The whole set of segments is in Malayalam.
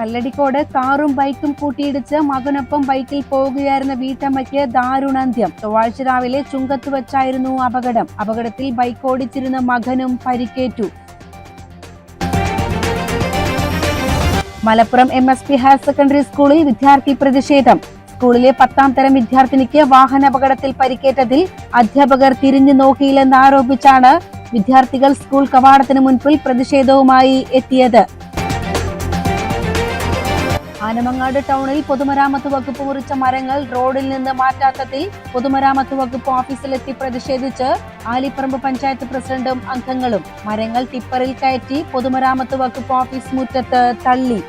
കല്ലടിക്കോട് കാറും ബൈക്കും കൂട്ടിയിടിച്ച് മകനൊപ്പം ബൈക്കിൽ പോകുകയായിരുന്ന വീട്ടമ്മയ്ക്ക് ദാരുണാന്ത്യം. ചൊവ്വാഴ്ച രാവിലെ ചുങ്കത്ത് വെച്ചായിരുന്നു അപകടം. അപകടത്തിൽ ബൈക്ക് ഓടിച്ചിരുന്ന മകനും പരിക്കേറ്റു. Malappuram M S P higher secondary സ്കൂളിൽ വിദ്യാർത്ഥി പ്രതിഷേധം. സ്കൂളിലെ പത്താം തരം വിദ്യാർത്ഥിനിക്ക് വാഹനാപകടത്തിൽ പരിക്കേറ്റതിൽ അധ്യാപകർ തിരിഞ്ഞു നോക്കിയില്ലെന്ന് ആരോപിച്ചാണ് വിദ്യാർത്ഥികൾ സ്കൂൾ കവാടത്തിന് മുൻപിൽ പ്രതിഷേധവുമായി എത്തിയത്. ആനമങ്ങാട് ടൗണിൽ പൊതുമരാമത്ത് വകുപ്പ് മുറിച്ച മരങ്ങൾ റോഡിൽ നിന്ന് മാറ്റാത്തതിൽ പൊതുമരാമത്ത് വകുപ്പ് ഓഫീസിലെത്തി പ്രതിഷേധിച്ച് ആലിപ്പറമ്പ് പഞ്ചായത്ത് പ്രസിഡന്റും അംഗങ്ങളും മരങ്ങൾ ടിപ്പറിൽ കയറ്റി പൊതുമരാമത്ത് വകുപ്പ് ഓഫീസ് മുറ്റത്ത് തള്ളി.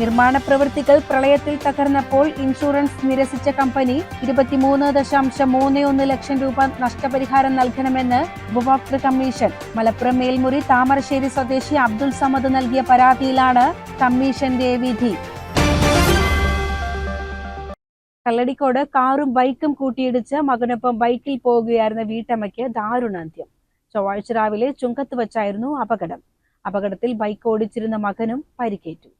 നിർമ്മാണ പ്രവൃത്തികൾ പ്രളയത്തിൽ തകർന്നപ്പോൾ ഇൻഷുറൻസ് നിരസിച്ച കമ്പനി ഇരുപത്തിമൂന്ന് ദശാംശം മൂന്ന് ഒന്ന് ലക്ഷം രൂപ നഷ്ടപരിഹാരം നൽകണമെന്ന് ഉപഭോക്തൃ കമ്മീഷൻ. മലപ്പുറം മേൽമുറി താമരശ്ശേരി സ്വദേശി അബ്ദുൾ സമദ് നൽകിയ പരാതിയിലാണ് കമ്മീഷന്റെ വിധി. കല്ലടിക്കോട് കാറും ബൈക്കും കൂട്ടിയിടിച്ച് മകനൊപ്പം ബൈക്കിൽ പോകുകയായിരുന്ന വീട്ടമ്മയ്ക്ക് ദാരുണാന്ത്യം. ചൊവ്വാഴ്ച രാവിലെ ചുങ്കത്ത് വച്ചായിരുന്നു അപകടം. അപകടത്തിൽ ബൈക്ക് ഓടിച്ചിരുന്ന മകനും പരിക്കേറ്റു.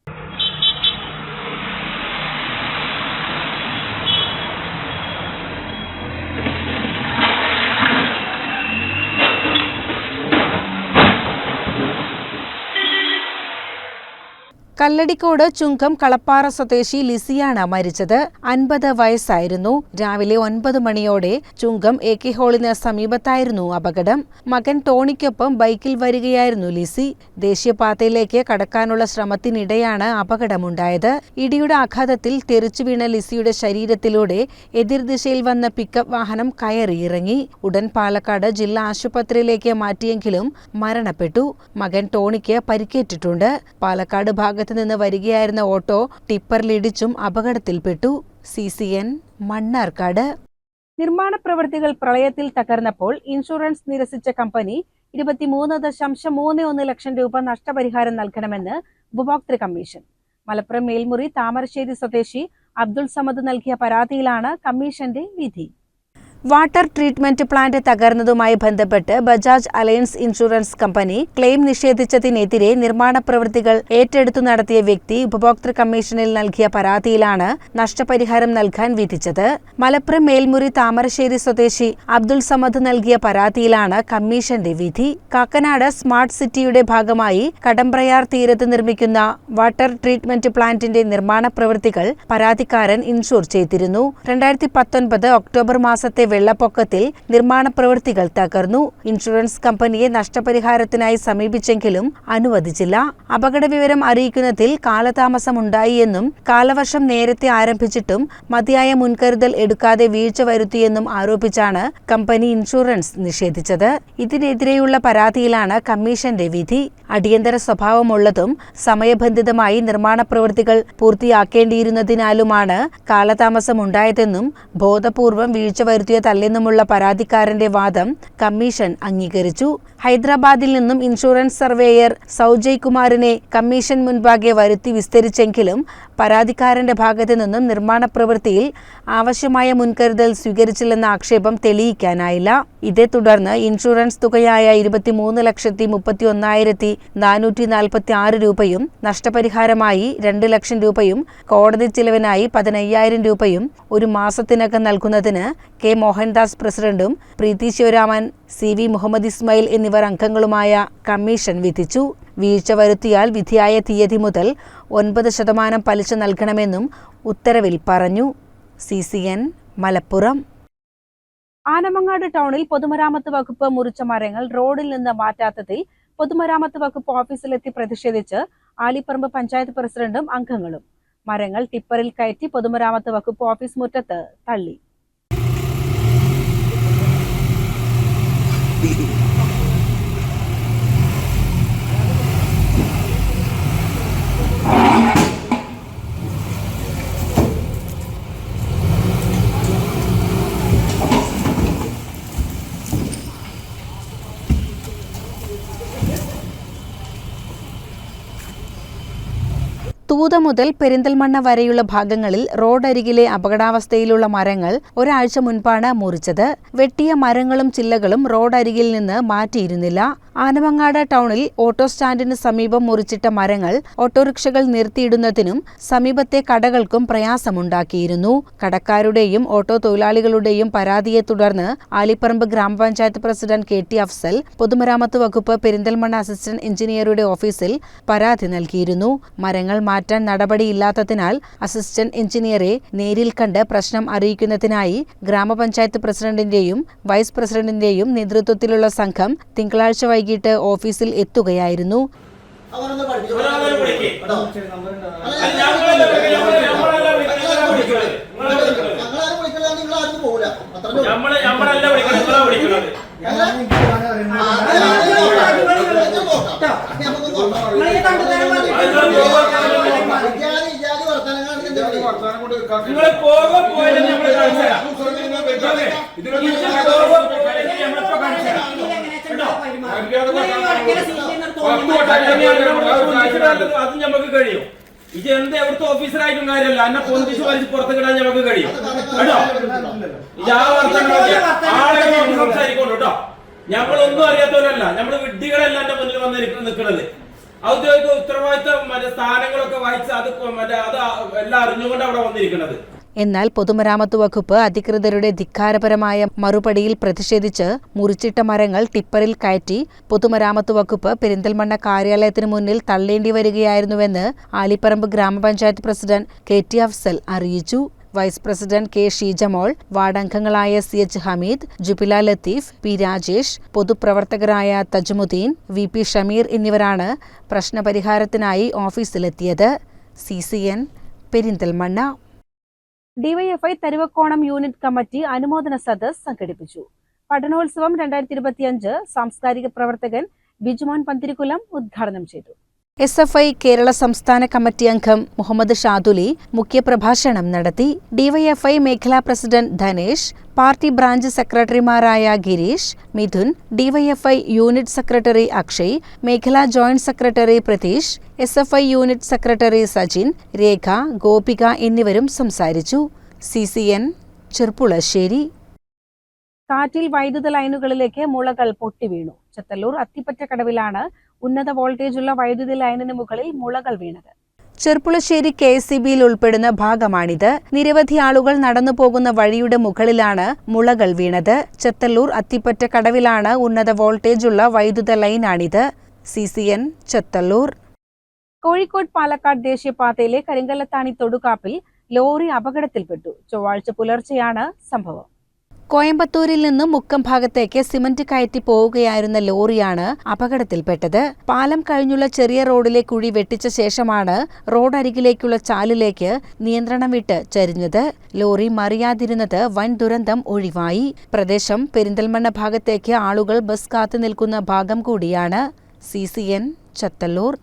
കല്ലടിക്കോട് ചുങ്കം കളപ്പാറ സ്വദേശി ലിസിയാണ് മരിച്ചത്. അൻപത് വയസ്സായിരുന്നു. രാവിലെ ഒൻപത് മണിയോടെ ചുങ്കം എ കെ ഹോളിന് സമീപത്തായിരുന്നു അപകടം. മകൻ ടോണിക്കൊപ്പം ബൈക്കിൽ വരികയായിരുന്നു ലിസി. ദേശീയപാതയിലേക്ക് കടക്കാനുള്ള ശ്രമത്തിനിടെയാണ് അപകടമുണ്ടായത്. ഇടിയുടെ ആഘാതത്തിൽ തെറിച്ചു വീണ ലിസിയുടെ ശരീരത്തിലൂടെ എതിർദിശയിൽ വന്ന പിക്കപ്പ് വാഹനം കയറിയിറങ്ങി ഉടൻ പാലക്കാട് ജില്ലാ ആശുപത്രിയിലേക്ക് മാറ്റിയെങ്കിലും മരണപ്പെട്ടു. മകൻ ടോണിക്ക് പരിക്കേറ്റിട്ടുണ്ട്. പാലക്കാട് ഭാഗത്ത് നിന്ന് വരികയായിരുന്ന ഓട്ടോ ടിപ്പറിലിടിച്ചും അപകടത്തിൽപ്പെട്ടു. C C N Mannarkkad. നിർമ്മാണ പ്രവൃത്തികൾ പ്രളയത്തിൽ തകർന്നപ്പോൾ ഇൻഷുറൻസ് നിരസിച്ച കമ്പനി ഇരുപത്തിമൂന്ന് ദശാംശം മൂന്ന് ഒന്ന് ലക്ഷം രൂപ നഷ്ടപരിഹാരം നൽകണമെന്ന് ഉപഭോക്തൃ കമ്മീഷൻ. മലപ്പുറം മേൽമുറി താമരശ്ശേരി സ്വദേശി അബ്ദുൾ സമദ് നൽകിയ പരാതിയിലാണ് കമ്മീഷന്റെ വിധി. വാട്ടർ ട്രീറ്റ്മെന്റ് പ്ലാന്റ് തകർന്നതുമായി ബന്ധപ്പെട്ട് Bajaj Allianz insurance company claim നിഷേധിച്ചതിനെതിരെ നിർമ്മാണ പ്രവൃത്തികൾ ഏറ്റെടുത്തു നടത്തിയ വ്യക്തി ഉപഭോക്തൃ കമ്മീഷനിൽ നൽകിയ പരാതിയിലാണ് നഷ്ടപരിഹാരം നൽകാൻ വിധിച്ചത്. മലപ്പുറം മേൽമുറി താമരശ്ശേരി സ്വദേശി അബ്ദുൾ സമദ് നൽകിയ പരാതിയിലാണ് കമ്മീഷന്റെ വിധി. കാക്കനാട് സ്മാർട്ട് സിറ്റിയുടെ ഭാഗമായി കടമ്പ്രയാർ തീരത്ത് നിർമ്മിക്കുന്ന വാട്ടർ ട്രീറ്റ്മെന്റ് പ്ലാന്റിന്റെ നിർമ്മാണ പ്രവൃത്തികൾ പരാതിക്കാരൻ ഇൻഷുർ ചെയ്തിരുന്നു. രണ്ടായിരത്തി പത്തൊൻപത് ഒക്ടോബർ മാസത്തെ വെള്ളപ്പൊക്കത്തിൽ നിർമ്മാണ പ്രവൃത്തികൾ തകർന്നു. ഇൻഷുറൻസ് കമ്പനിയെ നഷ്ടപരിഹാരത്തിനായി സമീപിച്ചെങ്കിലും അനുവദിച്ചില്ല. അപകട വിവരം അറിയിക്കുന്നതിൽ കാലതാമസമുണ്ടായി എന്നും കാലവർഷം നേരത്തെ ആരംഭിച്ചിട്ടും മതിയായ മുൻകരുതൽ എടുക്കാതെ വീഴ്ച വരുത്തിയെന്നും ആരോപിച്ചാണ് കമ്പനി ഇൻഷുറൻസ് നിഷേധിച്ചത്. ഇതിനെതിരെയുള്ള പരാതിയിലാണ് കമ്മീഷന്റെ വിധി. അടിയന്തര സ്വഭാവമുള്ളതും സമയബന്ധിതമായി നിർമ്മാണ പ്രവൃത്തികൾ പൂർത്തിയാക്കേണ്ടിയിരുന്നതിനാലുമാണ് കാലതാമസമുണ്ടായതെന്നും ബോധപൂർവം വീഴ്ച വരുത്തിയതല്ലെന്നുമുള്ള പരാതിക്കാരന്റെ വാദം കമ്മീഷൻ അംഗീകരിച്ചു. ഹൈദരാബാദിൽ നിന്നും ഇൻഷുറൻസ് സർവേയർ സൗജയ് കുമാറിനെ കമ്മീഷൻ മുൻപാകെ വരുത്തി വിസ്തരിച്ചെങ്കിലും പരാതിക്കാരന്റെ ഭാഗത്തു നിന്നും നിർമ്മാണ പ്രവൃത്തിയിൽ ആവശ്യമായ മുൻകരുതൽ സ്വീകരിച്ചില്ലെന്ന ആക്ഷേപം തെളിയിക്കാനായില്ല. ഇതേ തുടർന്ന് ഇൻഷുറൻസ് തുകയായ ഇരുപത്തിമൂന്ന് ലക്ഷത്തി മുപ്പത്തി ഒന്നായിരത്തി നാനൂറ്റി നാൽപ്പത്തി ആറ് രൂപയും നഷ്ടപരിഹാരമായി രണ്ട് ലക്ഷം രൂപയും കോടതി ചിലവിനായി പതിനയ്യായിരം രൂപയും ഒരു മാസത്തിനകം നൽകുന്നതിന് കെ മോഹൻദാസ് പ്രസിഡന്റും പ്രീതി ശിവരാമൻ സി വി മുഹമ്മദ് ഇസ്മായിൽ എന്നിവർ അംഗങ്ങളുമായ കമ്മീഷൻ വിധിച്ചു. വീഴ്ച വരുത്തിയാൽ വിധിയായ തീയതി മുതൽ ഒൻപത് ശതമാനം പലിശ നൽകണമെന്നും ഉത്തരവിൽ പറഞ്ഞു. C C N Malappuram. Anamangad ടൗണിൽ പൊതുമരാമത്ത് വകുപ്പ് മുറിച്ച മരങ്ങൾ റോഡിൽ നിന്ന് മാറ്റാത്തതിൽ പൊതുമരാമത്ത് വകുപ്പ് ഓഫീസിലെത്തി പ്രതിഷേധിച്ച് ആലിപ്പറമ്പ് പഞ്ചായത്ത് പ്രസിഡന്റും അംഗങ്ങളും. മരങ്ങൾ ടിപ്പറിൽ കയറ്റി പൊതുമരാമത്ത് വകുപ്പ് ഓഫീസ് മുറ്റത്ത് തള്ളി. Yeah. തൂത മുതൽ പെരിന്തൽമണ്ണ വരെയുള്ള ഭാഗങ്ങളിൽ റോഡരികിലെ അപകടാവസ്ഥയിലുള്ള മരങ്ങൾ ഒരാഴ്ച മുൻപാണ് മുറിച്ചത്. വെട്ടിയ മരങ്ങളും ചില്ലകളും റോഡരികിൽ നിന്ന് മാറ്റിയിരുന്നില്ല. ആനമങ്ങാട് ടൗണിൽ ഓട്ടോ സ്റ്റാൻഡിന് സമീപം മുറിച്ചിട്ട മരങ്ങൾ ഓട്ടോറിക്ഷകൾ നിർത്തിയിടുന്നതിനും സമീപത്തെ കടകൾക്കും പ്രയാസമുണ്ടാക്കിയിരുന്നു. കടക്കാരുടെയും ഓട്ടോ തൊഴിലാളികളുടെയും പരാതിയെ തുടർന്ന് ആലിപ്പറമ്പ് ഗ്രാമപഞ്ചായത്ത് പ്രസിഡന്റ് കെ ടി അഫ്സൽ പൊതുമരാമത്ത് വകുപ്പ് പെരിന്തൽമണ്ണ അസിസ്റ്റന്റ് എഞ്ചിനീയറുടെ ഓഫീസിൽ പരാതി നൽകിയിരുന്നു. മരങ്ങൾ മാറ്റാൻ നടപടിയില്ലാത്തതിനാൽ അസിസ്റ്റന്റ് എഞ്ചിനീയറെ നേരിൽ കണ്ട് പ്രശ്നം അറിയിക്കുന്നതിനായി ഗ്രാമപഞ്ചായത്ത് പ്രസിഡന്റിന്റെയും വൈസ് പ്രസിഡന്റിന്റെയും നേതൃത്വത്തിലുള്ള സംഘം തിങ്കളാഴ്ച വൈകിട്ട് ഓഫീസിൽ എത്തുകയായിരുന്നു. ഞങ്ങളല്ല നിങ്ങൾ പോകും കാണിച്ചു തരാം. അത് നമുക്ക് കഴിയും. ഇത് എന്ത് എവിടുത്തെ ഓഫീസറായിട്ടും കാര്യമല്ല. എന്നെ പൊന്തിച്ച് വലിച്ച് പുറത്ത് കിടാൻ നമുക്ക് കഴിയും കേട്ടോ? ഇത് ആ വർത്തമാനമൊക്കെ. ആളുകൾ നോക്കി സംസാരിക്കോളൂ കേട്ടോ. ഞങ്ങളൊന്നും അറിയാത്തവരല്ല. നമ്മൾ വിഡ്ഢികളല്ല എന്റെ മുന്നിൽ വന്ന് നിൽക്കുന്നത് ഔദ്യോഗിക ഉത്തരവാദിത്തം മറ്റേ സ്ഥാനങ്ങളൊക്കെ വായിച്ച് അത് മറ്റേ അത് എല്ലാം അറിഞ്ഞുകൊണ്ട് അവിടെ വന്നിരിക്കുന്നത്. എന്നാൽ പൊതുമരാമത്ത് വകുപ്പ് അധികൃതരുടെ ധിക്കാരപരമായ മറുപടിയിൽ പ്രതിഷേധിച്ച് മുറിച്ചിട്ട മരങ്ങൾ ടിപ്പറിൽ കയറ്റി പൊതുമരാമത്ത് വകുപ്പ് പെരിന്തൽമണ്ണ കാര്യാലയത്തിന് മുന്നിൽ തള്ളേണ്ടി വരികയായിരുന്നുവെന്ന് ആലിപ്പറമ്പ് ഗ്രാമപഞ്ചായത്ത് പ്രസിഡന്റ് കെ ടി അഫ്സൽ അറിയിച്ചു. Vice president K Sheejamol വാർഡംഗങ്ങളായ C H Hameed Jubila Latheef P Rajesh പൊതുപ്രവർത്തകരായ തജ്മുദ്ദീൻ V P Shameer എന്നിവരാണ് പ്രശ്നപരിഹാരത്തിനായി ഓഫീസിലെത്തിയത്. C C N Perinthalmanna. DYFI Tharuvakkonam unit committee അനുമോദന സദസ് സംഘടിപ്പിച്ചു. പഠനോത്സവം രണ്ടായിരത്തി ഇരുപത്തിയഞ്ച് സാംസ്കാരിക പ്രവർത്തകൻ ബിജുമോൻ പന്തിരിക്കുലം ഉദ്ഘാടനം ചെയ്തു. എസ് എഫ് ഐ കേരള സംസ്ഥാന കമ്മിറ്റി അംഗം മുഹമ്മദ് ഷാദുലി മുഖ്യപ്രഭാഷണം നടത്തി ഡിവൈഎഫ്ഐ മേഖലാ പ്രസിഡന്റ് ധനേഷ് പാർട്ടി ബ്രാഞ്ച് സെക്രട്ടറിമാരായ Gireesh Mithun DYFI unit secretary Akshay മേഖലാ joint secretary Pratheesh S F I unit secretary Sajin Rekha Gopika എന്നിവരും സംസാരിച്ചു. C C N Cherpulassery. കാറ്റിൽ വൈദ്യുത ലൈനുകളിലേക്ക് മുളകൾ പൊട്ടിവീണു. ചത്തല്ലൂർ അത്തിപ്പറ്റക്കടവിലാണ് ഉന്നത വോൾട്ടേജുള്ള വൈദ്യുതി ലൈനിന് മുകളിൽ മുളകൾ വീണത്. ചെർപ്പുളശ്ശേരി കെ എസ് സി ബിയിൽ ഉൾപ്പെടുന്ന ഭാഗമാണിത്. നിരവധി ആളുകൾ നടന്നു പോകുന്ന വഴിയുടെ മുകളിലാണ് മുളകൾ വീണത്. ചെത്തല്ലൂർ അത്തിപ്പറ്റ കടവിലാണ് ഉന്നത വോൾട്ടേജുള്ള വൈദ്യുത ലൈനാണിത്. C C N Chethallur. Kozhikode Palakkad ദേശീയപാതയിലെ കരിങ്കല്ലത്താണി തൊടുകാപ്പിൽ ലോറി അപകടത്തിൽപ്പെട്ടു. ചൊവ്വാഴ്ച പുലർച്ചെയാണ് സംഭവം. കോയമ്പത്തൂരിൽ നിന്ന് മുക്കം ഭാഗത്തേക്ക് സിമന്റ് കയറ്റി പോവുകയായിരുന്ന ലോറിയാണ് അപകടത്തിൽപ്പെട്ടത്. പാലം കഴിഞ്ഞുള്ള ചെറിയ റോഡിലെ കുഴി വെട്ടിച്ച ശേഷമാണ് റോഡരികിലേക്കുള്ള ചാലിലേക്ക് നിയന്ത്രണം വിട്ട് ചരിഞ്ഞത്. ലോറി മറിയാതിരുന്നത് വൻ ദുരന്തം ഒഴിവായി. പ്രദേശം പെരിന്തൽമണ്ണ ഭാഗത്തേക്ക് ആളുകൾ ബസ് കാത്തു നിൽക്കുന്ന ഭാഗം കൂടിയാണ്. C C N Chethallur.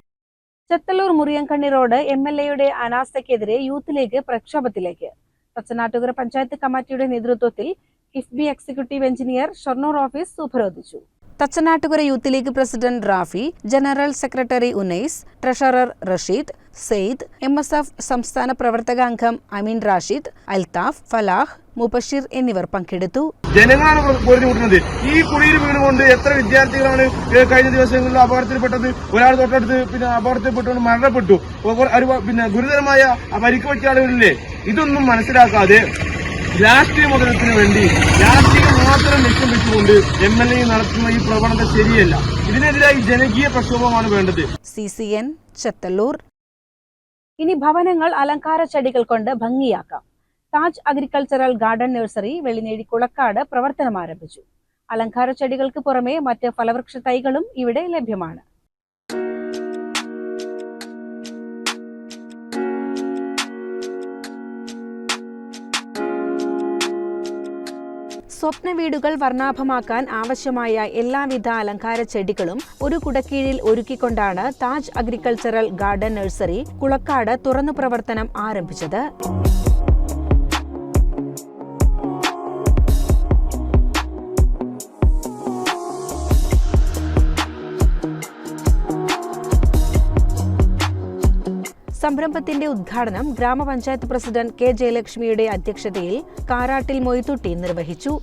Chethallur Muriyankanni road M L എയുടെ അനാസ്ഥയ്ക്കെതിരെ യൂത്ത് ലീഗ് പ്രക്ഷോഭത്തിലേക്ക്. തച്ചനാട്ടുകര പഞ്ചായത്ത് കമ്മിറ്റിയുടെ നേതൃത്വത്തിൽ KIIFB executive engineer Shoranur office ഉപരോധിച്ചു Thachanattukara youth league president Rafi general secretary Unais treasurer Rasheed Sayed M S F സംസ്ഥാന പ്രവർത്തക അംഗം അമീൻ റാഷിദ് അൽതാഫ് ഫലാഹ് മുബഷീർ എന്നിവർ പങ്കെടുത്തു. ജനങ്ങളാണ് പൊരിഞ്ഞു കൂട്ടുന്നത് ഈ കുഴിയിൽ വീണുകൊണ്ട് എത്ര വിദ്യാർത്ഥികളാണ് കഴിഞ്ഞ ദിവസങ്ങളിൽ അപകടത്തിൽപ്പെട്ടത്? ഒരാൾ തൊട്ടടുത്ത് പിന്നെ അപകടത്തിൽപ്പെട്ടുകൊണ്ട് മരണപ്പെട്ടു. പിന്നെ ഗുരുതരമായ പരിക്ക് പറ്റിയ ആളുകളില്ലേ? ഇതൊന്നും മനസ്സിലാക്കാതെ രാഷ്ട്രീയ മുതലത്തിന് വേണ്ടി രാഷ്ട്രീയം മാത്രം ലക്ഷ്യം വെച്ചുകൊണ്ട് എം എൽ എ നടത്തുന്ന ഈ പ്രവണത ശരിയല്ല. ഇതിനെതിരായി ജനകീയ പ്രക്ഷോഭമാണ് വേണ്ടത്. C C N Chethallur. ഇനി ഭവനങ്ങൾ അലങ്കാര ചെടികൾ കൊണ്ട് ഭംഗിയാക്കാം. Taj agricultural garden nursery Vellinezhi Kulakkad പ്രവർത്തനം ആരംഭിച്ചു അലങ്കാര ചെടികൾക്ക് പുറമെ മറ്റ് ഫലവൃക്ഷ തൈകളും ഇവിടെ ലഭ്യമാണ്. സ്വപ്ന വീടുകൾ വർണാഭമാക്കാൻ ആവശ്യമായ എല്ലാവിധ അലങ്കാര ചെടികളും ഒരു കുടക്കീഴിൽ ഒരുക്കിക്കൊണ്ടാണ് Taj agricultural garden nursery Kulakkad തുറന്നു പ്രവർത്തനം ആരംഭിച്ചത്. സംരംഭത്തിന്റെ ഉദ്ഘാടനം ഗ്രാമപഞ്ചായത്ത് പ്രസിഡന്റ് കെ ജയലക്ഷ്മിയുടെ അധ്യക്ഷതയിൽ കാരാട്ടിൽ മൊയ്തുട്ടി നിർവഹിച്ചു.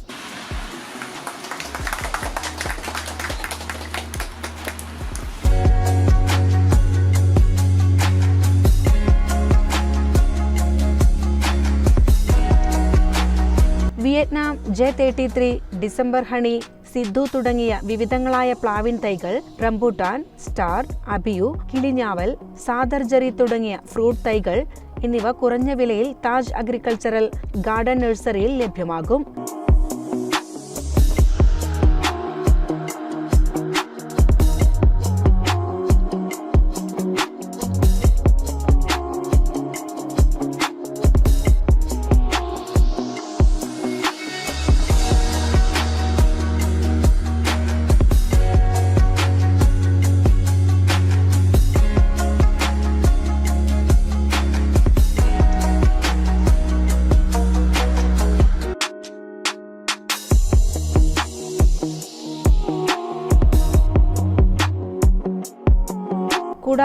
Vietnam J thirty three December honey Sidhu തുടങ്ങിയ വിവിധങ്ങളായ പ്ലാവിൻ തൈകൾ റംബൂട്ടാൻ സ്റ്റാർ അബിയു കിളിഞ്ഞാവൽ സാദർജറി തുടങ്ങിയ ഫ്രൂട്ട് തൈകൾ എന്നിവ കുറഞ്ഞ വിലയിൽ താജ് അഗ്രികൾച്ചറൽ ഗാർഡൻ നഴ്സറിയിൽ ലഭ്യമാകും.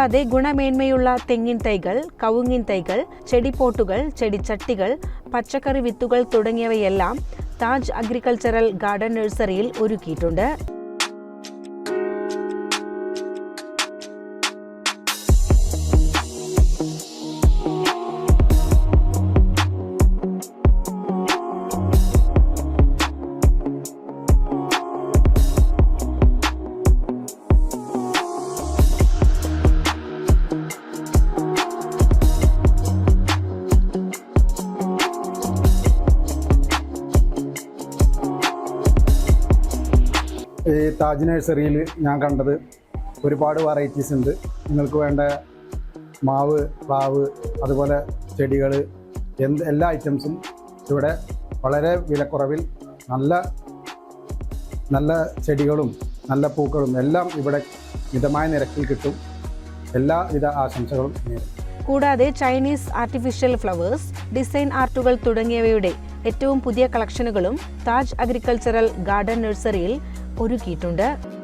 കൂടാതെ ഗുണമേന്മയുള്ള തെങ്ങിൻ തൈകൾ കവുങ്ങിൻ തൈകൾ ചെടിപ്പോട്ടുകൾ ചെടിച്ചട്ടികൾ പച്ചക്കറി വിത്തുകൾ തുടങ്ങിയവയെല്ലാം താജ് അഗ്രികൾച്ചറൽ ഗാർഡൻ നഴ്സറിയിൽ ഒരുക്കിയിട്ടുണ്ട്. താജ് നഴ്സറിയിൽ ഞാൻ കണ്ടത് ഒരുപാട് വെറൈറ്റീസ് ഉണ്ട്. നിങ്ങൾക്ക് വേണ്ട മാവ് പ്ലാവ് അതുപോലെ ചെടികൾ എന്ത് എല്ലാ ഐറ്റംസും ഇവിടെ വളരെ വിലക്കുറവിൽ നല്ല നല്ല ചെടികളും നല്ല പൂക്കളും എല്ലാം ഇവിടെ മിതമായ നിരക്കിൽ കിട്ടും. എല്ലാവിധ ആശംസകളും കൂടാതെ ചൈനീസ് ആർട്ടിഫിഷ്യൽ ഫ്ലവേഴ്സ് ഡിസൈൻ ആർട്ടുകൾ തുടങ്ങിയവയുടെ ഏറ്റവും പുതിയ കളക്ഷനുകളും താജ് അഗ്രികൾച്ചറൽ ഗാർഡൻ നഴ്സറിയിൽ ഒരുക്കിയിട്ടുണ്ട്.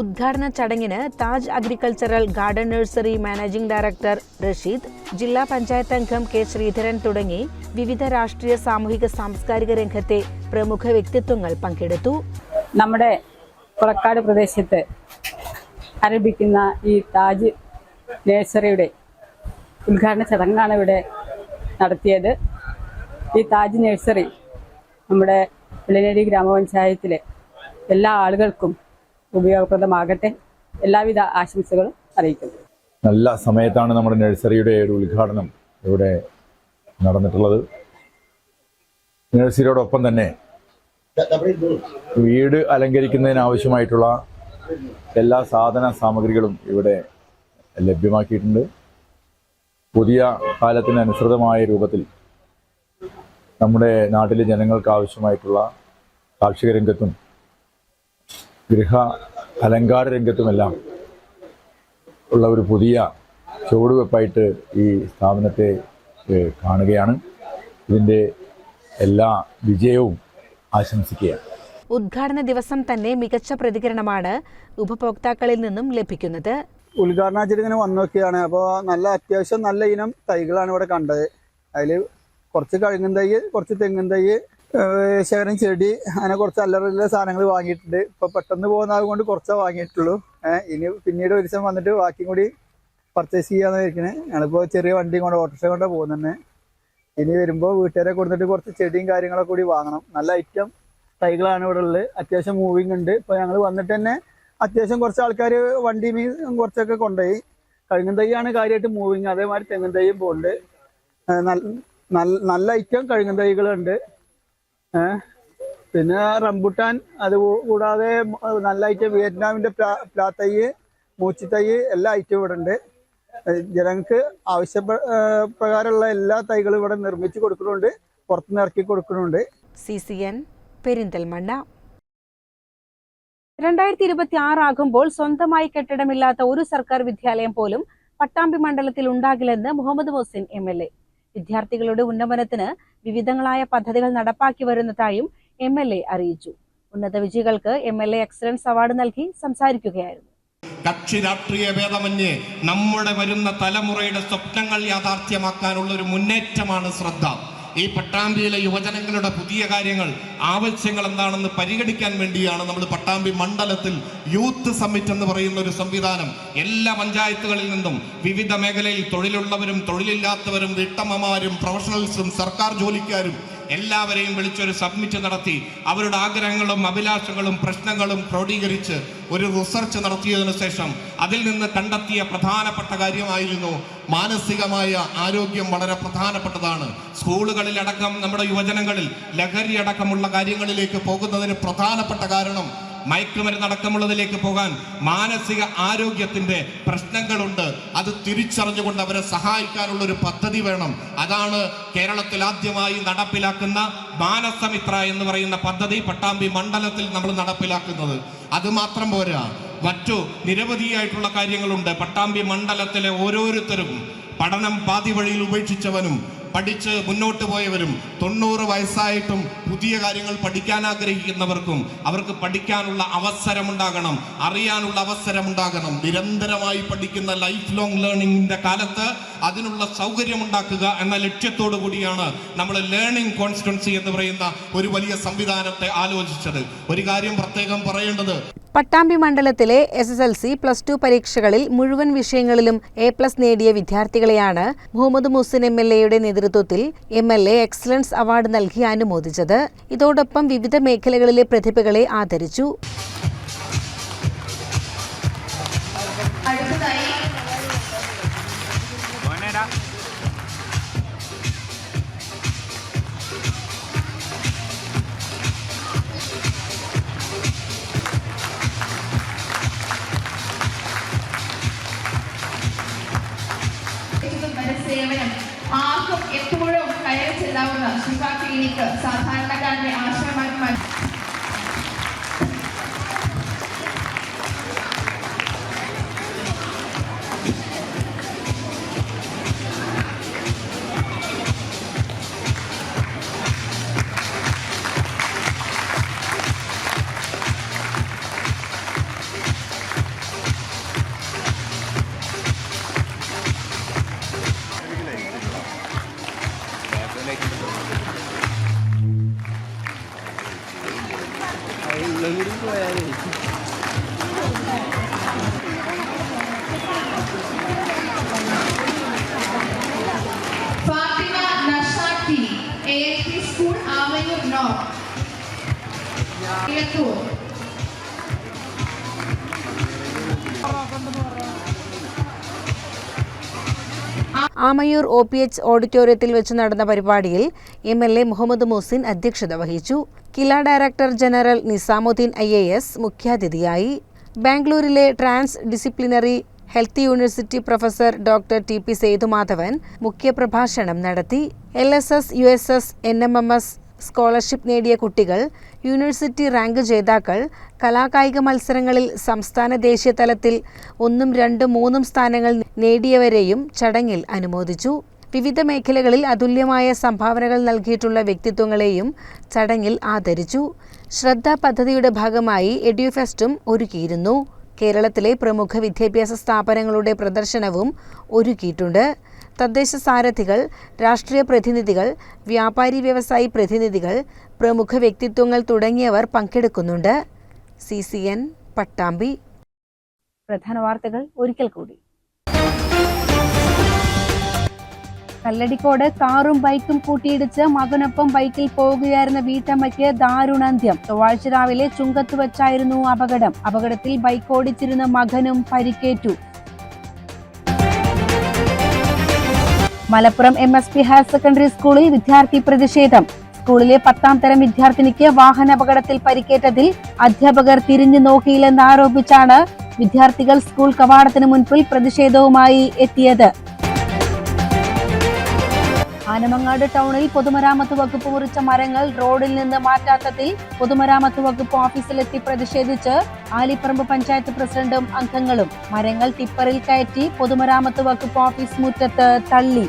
ഉദ്ഘാടന ചടങ്ങിന് Taj agricultural garden nursery managing director Rasheed ജില്ലാ പഞ്ചായത്ത് അംഗം കെ ശ്രീധരൻ തുടങ്ങി വിവിധ രാഷ്ട്രീയ സാമൂഹിക സാംസ്കാരിക രംഗത്തെ പ്രമുഖ വ്യക്തിത്വങ്ങൾ പങ്കെടുത്തു. നമ്മുടെ കൊളക്കാട് പ്രദേശത്ത് ആരംഭിക്കുന്ന ഈ താജ് നഴ്സറിയുടെ ഉദ്ഘാടന ചടങ്ങാണ് ഇവിടെ നടത്തിയത്. ഈ താജ് നഴ്സറി നമ്മുടെ വെള്ളിനേരി ഗ്രാമപഞ്ചായത്തിലെ എല്ലാ ആളുകൾക്കും ഉപയോഗപ്രദമാകട്ടെ. എല്ലാവിധ ആശംസകളും അറിയിക്കുന്നു. നല്ല സമയത്താണ് നമ്മുടെ നഴ്സറിയുടെ ഒരു ഉദ്ഘാടനം ഇവിടെ നടന്നിട്ടുള്ളത്. നഴ്സറിയോടൊപ്പം തന്നെ വീട് അലങ്കരിക്കുന്നതിനാവശ്യമായിട്ടുള്ള എല്ലാ സാധന സാമഗ്രികളും ഇവിടെ ലഭ്യമാക്കിയിട്ടുണ്ട്. പുതിയ കാലത്തിനനുസൃതമായ രൂപത്തിൽ നമ്മുടെ നാട്ടിലെ ജനങ്ങൾക്ക് ആവശ്യമായിട്ടുള്ള കാർഷിക രംഗത്തും ഗൃഹ അലങ്കാര രംഗത്തുമെല്ലാം ഉള്ള ഒരു പുതിയ ചുവടുവെപ്പായിട്ട് ഈ സ്ഥാപനത്തെ കാണുകയാണ്. ഇതിന്റെ എല്ലാ വിജയവും ആശംസിക്കുകയാണ്. ഉദ്ഘാടന ദിവസം തന്നെ മികച്ച പ്രതികരണമാണ് ഉപഭോക്താക്കളിൽ നിന്നും ലഭിക്കുന്നത്. ഉദ്ഘാടനാചരി ഇങ്ങനെ വന്നു നോക്കിയാണ് അപ്പോൾ നല്ല അത്യാവശ്യം നല്ല ഇനം തൈകളാണ് ഇവിടെ കണ്ടത്. അതിൽ കുറച്ച് കഴുങ്ങൻ തൈ കുറച്ച് തെങ്ങിൻ തൈ ഏഹ് ചെടി അങ്ങനെ കുറച്ച് അല്ലറ സാധനങ്ങൾ വാങ്ങിയിട്ടുണ്ട്. ഇപ്പൊ പെട്ടെന്ന് പോകുന്നത് കൊണ്ട് കുറച്ചേ വാങ്ങിയിട്ടുള്ളൂ. ഇനി പിന്നീട് ഒരു ദിവസം വന്നിട്ട് ബാക്കിയും കൂടി പർച്ചേസ് ചെയ്യാന്ന് വിചാരിക്കണേ. ഞങ്ങളിപ്പോ ചെറിയ വണ്ടിയും കൊണ്ട് ഓട്ടോറിക്ഷ കൊണ്ട് പോകുന്നുണ്ട് ഇനി വരുമ്പോൾ വീട്ടുകാരെ കൊടുത്തിട്ട് കുറച്ച് ചെടിയും കാര്യങ്ങളൊക്കെ കൂടി വാങ്ങണം. നല്ല ഐറ്റം തൈകളാണ് ഇവിടെ ഉള്ളത്. അത്യാവശ്യം മൂവിങ് ഉണ്ട്. ഇപ്പൊ ഞങ്ങൾ വന്നിട്ട് തന്നെ അത്യാവശ്യം കുറച്ച് ആൾക്കാർ വണ്ടി കുറച്ചൊക്കെ കൊണ്ടുപോയി. കഴുങ്ങൻ തൈയാണ് കാര്യമായിട്ട് മൂവിങ് അതേമാതിരി തെങ്ങൻ തൈയും പോകുന്നുണ്ട് നല്ല- നല്ല- ഐറ്റം കഴുങ്ങൻ തൈകളുണ്ട്. പിന്നെ റംബുട്ടാൻ അത് കൂടാതെ നല്ല ഐറ്റം. വിയറ്റ്നാമിന്റെ പ്ലാ- തൈ മൂച്ചി എല്ലാ ഐറ്റവും ഇവിടെ ഉണ്ട് ജനങ്ങൾക്ക് ആവശ്യ പ്രകാരമുള്ള എല്ലാ തൈകളും ഇവിടെ നിർമ്മിച്ച് കൊടുക്കുന്നുണ്ട്. പുറത്തുനിന്ന് ഇറക്കി കൊടുക്കുന്നുണ്ട്. C C N Perinthalmanna. രണ്ടായിരത്തി ഇരുപത്തി ആറാകുമ്പോൾ സ്വന്തമായി കെട്ടിടമില്ലാത്ത ഒരു സർക്കാർ വിദ്യാലയം പോലും പട്ടാമ്പി മണ്ഡലത്തിൽ ഉണ്ടാകില്ലെന്ന് Muhammad Muhsin M L A. വിദ്യാർത്ഥികളുടെ ഉന്നമനത്തിന് വിവിധങ്ങളായ പദ്ധതികൾ നടപ്പാക്കി വരുന്നതായും എം എൽ എ അറിയിച്ചു. ഉന്നത വിജയികൾക്ക് M L A excellence award നൽകി സംസാരിക്കുകയായിരുന്നു. കക്ഷി രാഷ്ട്രീയ ഭേദമന്യേ നമ്മുടെ വരുന്ന തലമുറയുടെ സ്വപ്നങ്ങൾ യാഥാർത്ഥ്യമാക്കാനുള്ള ഒരു മുന്നേറ്റമാണ് ശ്രദ്ധ. ഈ പട്ടാമ്പിയിലെ യുവജനങ്ങളുടെ പുതിയ കാര്യങ്ങൾ ആവശ്യങ്ങൾ എന്താണെന്ന് പരിഗണിക്കാൻ വേണ്ടിയാണ് നമ്മൾ പട്ടാമ്പി മണ്ഡലത്തിൽ യൂത്ത് സമ്മിറ്റ് എന്ന് പറയുന്ന ഒരു സംവിധാനം. എല്ലാ പഞ്ചായത്തുകളിൽ നിന്നും വിവിധ മേഖലയിൽ തൊഴിലുള്ളവരും തൊഴിലില്ലാത്തവരും വീട്ടമ്മമാരും പ്രൊഫഷണൽസും സർക്കാർ ജോലിക്കാരും എല്ലാവരെയും വിളിച്ചൊരു സബ്മിറ്റ് നടത്തി അവരുടെ ആഗ്രഹങ്ങളും അഭിലാഷങ്ങളും പ്രശ്നങ്ങളും ക്രോഡീകരിച്ച് ഒരു റിസർച്ച് നടത്തിയതിനു ശേഷം അതിൽ നിന്ന് കണ്ടെത്തിയ പ്രധാനപ്പെട്ട കാര്യമായിരുന്നു മാനസികമായ ആരോഗ്യം വളരെ പ്രധാനപ്പെട്ടതാണ്. സ്കൂളുകളിലടക്കം നമ്മുടെ യുവജനങ്ങളിൽ ലഹരി അടക്കമുള്ള കാര്യങ്ങളിലേക്ക് പോകുന്നതിന് പ്രധാനപ്പെട്ട കാരണം മയക്കുമരുന്നടക്കമുള്ളതിലേക്ക് പോകാൻ മാനസിക ആരോഗ്യത്തിന്റെ പ്രശ്നങ്ങളുണ്ട്. അത് തിരിച്ചറിഞ്ഞുകൊണ്ട് അവരെ സഹായിക്കാനുള്ള ഒരു പദ്ധതി വേണം. അതാണ് കേരളത്തിൽ ആദ്യമായി നടപ്പിലാക്കുന്ന മാനസമിത്ര എന്ന് പറയുന്ന പദ്ധതി പട്ടാമ്പി മണ്ഡലത്തിൽ നമ്മൾ നടപ്പിലാക്കുന്നത്. അത് മാത്രം പോരാ. മറ്റു നിരവധിയായിട്ടുള്ള കാര്യങ്ങളുണ്ട്. പട്ടാമ്പി മണ്ഡലത്തിലെ ഓരോരുത്തരും പഠനം പാതി വഴിയിൽ ഉപേക്ഷിച്ചവനും പഠിച്ച് മുന്നോട്ട് പോയവരും തൊണ്ണൂറ് വയസ്സായിട്ടും പുതിയ കാര്യങ്ങൾ പഠിക്കാൻ ആഗ്രഹിക്കുന്നവർക്കും അവർക്ക് പഠിക്കാനുള്ള അവസരമുണ്ടാകണം അറിയാനുള്ള അവസരമുണ്ടാകണം. നിരന്തരമായി പഠിക്കുന്ന ലൈഫ് ലോങ് ലേണിംഗിന്റെ കാലത്ത് അതിനുള്ള സൗകര്യമുണ്ടാക്കുക എന്ന ലക്ഷ്യത്തോടു കൂടിയാണ് നമ്മൾ ലേണിംഗ് കോൺസ്റ്റൻസി എന്ന് പറയുന്ന ഒരു വലിയ സംവിധാനത്തെ ആലോചിച്ചത്. ഒരു കാര്യം പ്രത്യേകം പറയേണ്ടത്. പട്ടാമ്പി മണ്ഡലത്തിലെ S S L C plus two പരീക്ഷകളിൽ മുഴുവൻ വിഷയങ്ങളിലും എ പ്ലസ് നേടിയ വിദ്യാർത്ഥികളെയാണ് മുഹമ്മദ് മുസിൻ എം എൽ എയുടെ നേതൃത്വത്തിൽ M L A excellence award നൽകി അനുമോദിച്ചത്. ഇതോടൊപ്പം വിവിധ മേഖലകളിലെ പ്രതിഭകളെ ആദരിച്ചു. കയറി ചെല്ലാവുന്ന ശിവ ക്ലിനിക്ക് സാധാരണക്കാരന്റെ ആമയൂർ ഒ പി എച്ച് ഓഡിറ്റോറിയത്തിൽ വെച്ച് നടന്ന പരിപാടിയിൽ M L A Muhammad Muhsin അധ്യക്ഷത വഹിച്ചു. KILA director general Nizamuddin I A S മുഖ്യാതിഥിയായി. ബാംഗ്ലൂരിലെ transdisciplinary health university professor doctor T P Sethumadhavan മുഖ്യപ്രഭാഷണം നടത്തി. L S S U S S N M M S scholarship നേടിയ കുട്ടികൾ യൂണിവേഴ്സിറ്റി റാങ്ക് ജേതാക്കൾ കലാകായിക മത്സരങ്ങളിൽ സംസ്ഥാന ദേശീയ തലത്തിൽ ഒന്നും രണ്ടും മൂന്നും സ്ഥാനങ്ങൾ നേടിയവരെയും ചടങ്ങിൽ അനുമോദിച്ചു. വിവിധ മേഖലകളിൽ അതുല്യമായ സംഭാവനകൾ നൽകിയിട്ടുള്ള വ്യക്തിത്വങ്ങളെയും ചടങ്ങിൽ ആദരിച്ചു. ശ്രദ്ധ പദ്ധതിയുടെ ഭാഗമായി എഡ്യൂഫെസ്റ്റും ഒരുക്കിയിരുന്നു. കേരളത്തിലെ പ്രമുഖ വിദ്യാഭ്യാസ സ്ഥാപനങ്ങളുടെ പ്രദർശനവും ഒരുക്കിയിട്ടുണ്ട്. തദ്ദേശ സാരഥികൾ രാഷ്ട്രീയ പ്രതിനിധികൾ വ്യാപാരി വ്യവസായി പ്രതിനിധികൾ പ്രമുഖ വ്യക്തിത്വങ്ങൾ തുടങ്ങിയവർ പങ്കെടുക്കുന്നുണ്ട്. C C N Pattambi. പ്രധാന വാർത്തകൾ ഒരിക്കൽ കൂടി. കല്ലടിക്കോട് കാറും ബൈക്കും കൂട്ടിയിടിച്ച് മകനൊപ്പം ബൈക്കിൽ പോവുകയായിരുന്ന വീട്ടമ്മയ്ക്ക് ദാരുണാന്ത്യം. ചൊവ്വാഴ്ച രാവിലെ ചുങ്കത്ത് വെച്ചായിരുന്നു അപകടം. അപകടത്തിൽ ബൈക്ക് ഓടിച്ചിരുന്ന മകനും പരിക്കേറ്റു. Malappuram M S P higher secondary സ്കൂളിൽ വിദ്യാർത്ഥി പ്രതിഷേധം. സ്കൂളിലെ പത്താം തരം വിദ്യാർത്ഥിനിക്ക് വാഹനാപകടത്തിൽ പരിക്കേറ്റതിൽ അധ്യാപകർ തിരിഞ്ഞു നോക്കിയില്ലെന്ന് ആരോപിച്ചാണ് വിദ്യാർത്ഥികൾ സ്കൂൾ കവാടത്തിന് മുൻപിൽ പ്രതിഷേധവുമായി എത്തിയത്. ആനമങ്ങാട് ടൗണിൽ പൊതുമരാമത്ത് വകുപ്പ് മുറിച്ച മരങ്ങൾ റോഡിൽ നിന്ന് മാറ്റാത്തതിൽ പൊതുമരാമത്ത് വകുപ്പ് ഓഫീസിലെത്തി പ്രതിഷേധിച്ച് ആലിപ്പറമ്പ് പഞ്ചായത്ത് പ്രസിഡന്റും അംഗങ്ങളും മരങ്ങൾ ടിപ്പറിൽ കയറ്റി പൊതുമരാമത്ത് വകുപ്പ് ഓഫീസ് മുറ്റത്ത് തള്ളി.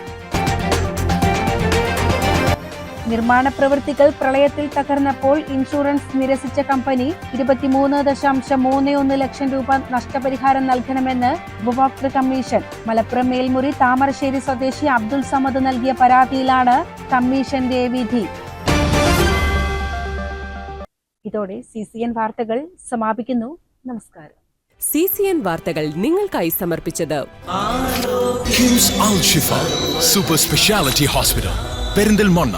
നിർമ്മാണ പ്രവൃത്തികൾ പ്രളയത്തിൽ തകർന്നപ്പോൾ ഇൻഷുറൻസ് നിരസിച്ച കമ്പനി ഇരുപത്തിമൂന്ന് ദശാംശം മൂന്ന് ഒന്ന് ലക്ഷം രൂപ നഷ്ടപരിഹാരം നൽകണമെന്ന് ഉപഭോക്തൃ കമ്മീഷൻ. മലപ്പുറം മേൽമുറി താമരശ്ശേരി സ്വദേശി അബ്ദുൾ സമദ് നൽകിയ പരാതിയിലാണ് കമ്മീഷന്റെ വിധി. ഇതോടെ സി സി എൻ വാർത്തകൾ സമാപിക്കുന്നു. നമസ്കാരം. സി സി എൻ വാർത്തകൾ നിങ്ങൾക്കായി സമർപ്പിച്ചത് സൂപ്പർ സ്പെഷ്യാലിറ്റി ഹോസ്പിറ്റൽ പെരിന്തൽമണ്ണ